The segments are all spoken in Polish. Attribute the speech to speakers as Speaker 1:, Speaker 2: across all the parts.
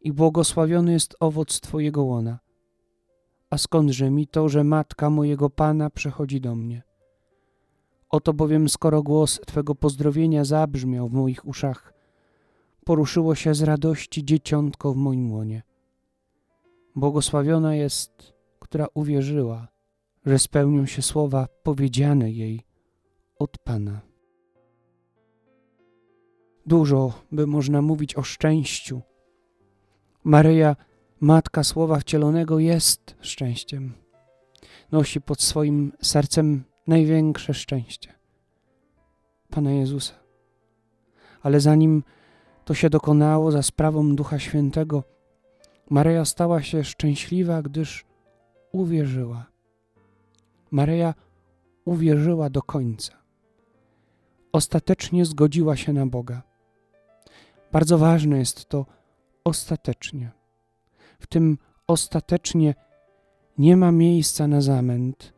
Speaker 1: i błogosławiony jest owoc Twojego łona. A skądże mi to, że matka mojego Pana przechodzi do mnie? Oto bowiem, skoro głos Twego pozdrowienia zabrzmiał w moich uszach, poruszyło się z radości dzieciątko w moim łonie. Błogosławiona jest, która uwierzyła, że spełnią się słowa powiedziane jej od Pana. Dużo by można mówić o szczęściu. Maryja, Matka Słowa Wcielonego, jest szczęściem. Nosi pod swoim sercem największe szczęście Pana Jezusa. Ale zanim to się dokonało za sprawą Ducha Świętego, Maryja stała się szczęśliwa, gdyż uwierzyła. Maryja uwierzyła do końca. Ostatecznie zgodziła się na Boga. Bardzo ważne jest to ostatecznie. W tym ostatecznie nie ma miejsca na zamęt,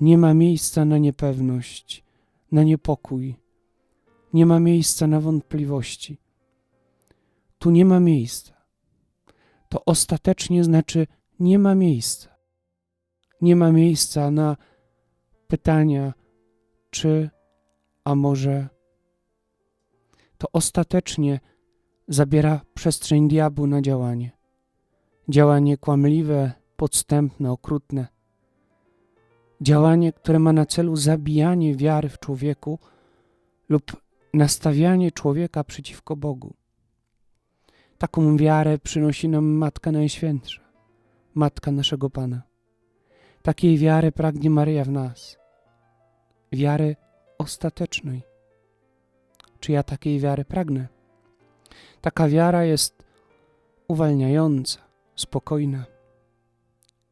Speaker 1: nie ma miejsca na niepewność, na niepokój, nie ma miejsca na wątpliwości. Tu nie ma miejsca. To ostatecznie znaczy nie ma miejsca. Nie ma miejsca na pytania, czy, a może. To ostatecznie zabiera przestrzeń diabłu na działanie. Działanie kłamliwe, podstępne, okrutne. Działanie, które ma na celu zabijanie wiary w człowieku lub nastawianie człowieka przeciwko Bogu. Taką wiarę przynosi nam Matka Najświętsza, Matka naszego Pana. Takiej wiary pragnie Maryja w nas. Wiary ostatecznej. Czy ja takiej wiary pragnę? Taka wiara jest uwalniająca, spokojna,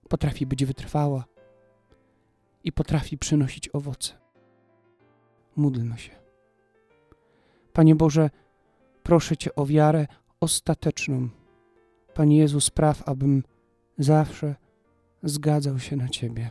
Speaker 1: potrafi być wytrwała i potrafi przynosić owoce. Módlmy się. Panie Boże, proszę Cię o wiarę ostateczną. Panie Jezu, spraw, abym zawsze zgadzał się na Ciebie.